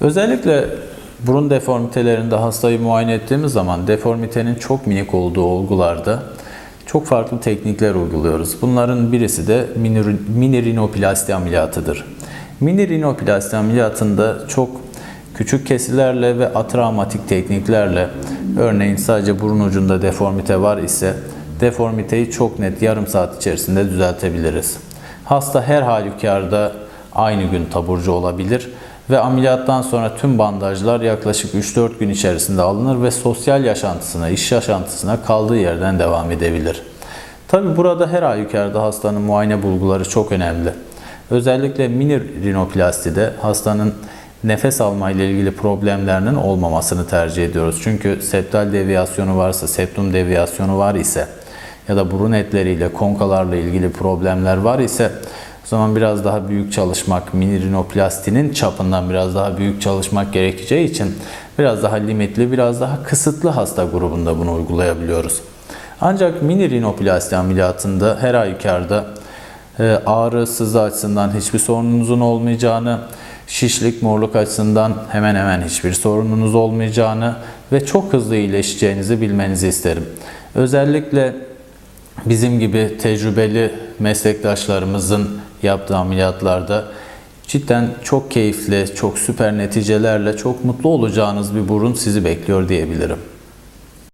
Özellikle burun deformitelerinde hastayı muayene ettiğimiz zaman deformitenin çok minik olduğu olgularda çok farklı teknikler uyguluyoruz. Bunların birisi de mini, rinoplasti ameliyatıdır. Mini rinoplasti ameliyatında çok küçük kesilerle ve atravmatik tekniklerle örneğin sadece burun ucunda deformite var ise deformiteyi çok net yarım saat içerisinde düzeltebiliriz. Hasta her halükarda aynı gün taburcu olabilir ve ameliyattan sonra tüm bandajlar yaklaşık 3-4 gün içerisinde alınır ve sosyal yaşantısına, iş yaşantısına kaldığı yerden devam edebilir. Tabi burada her halükarda hastanın muayene bulguları çok önemli. Özellikle mini rinoplastide hastanın nefes alma ile ilgili problemlerinin olmamasını tercih ediyoruz. Çünkü septal deviyasyonu varsa, septum deviyasyonu var ise ya da burun etleriyle, konkalarla ilgili problemler var ise zaman biraz daha büyük çalışmak, mini rinoplastinin çapından biraz daha büyük çalışmak gerekeceği için biraz daha limitli, biraz daha kısıtlı hasta grubunda bunu uygulayabiliyoruz. Ancak mini rinoplasti ameliyatında her halükarda e, ağrı, sızı açısından hiçbir sorununuzun olmayacağını, şişlik, morluk açısından hemen hemen hiçbir sorununuz olmayacağını ve çok hızlı iyileşeceğinizi bilmenizi isterim. Özellikle bizim gibi tecrübeli meslektaşlarımızın yaptığı ameliyatlarda cidden çok keyifli, çok süper neticelerle çok mutlu olacağınız bir burun sizi bekliyor diyebilirim.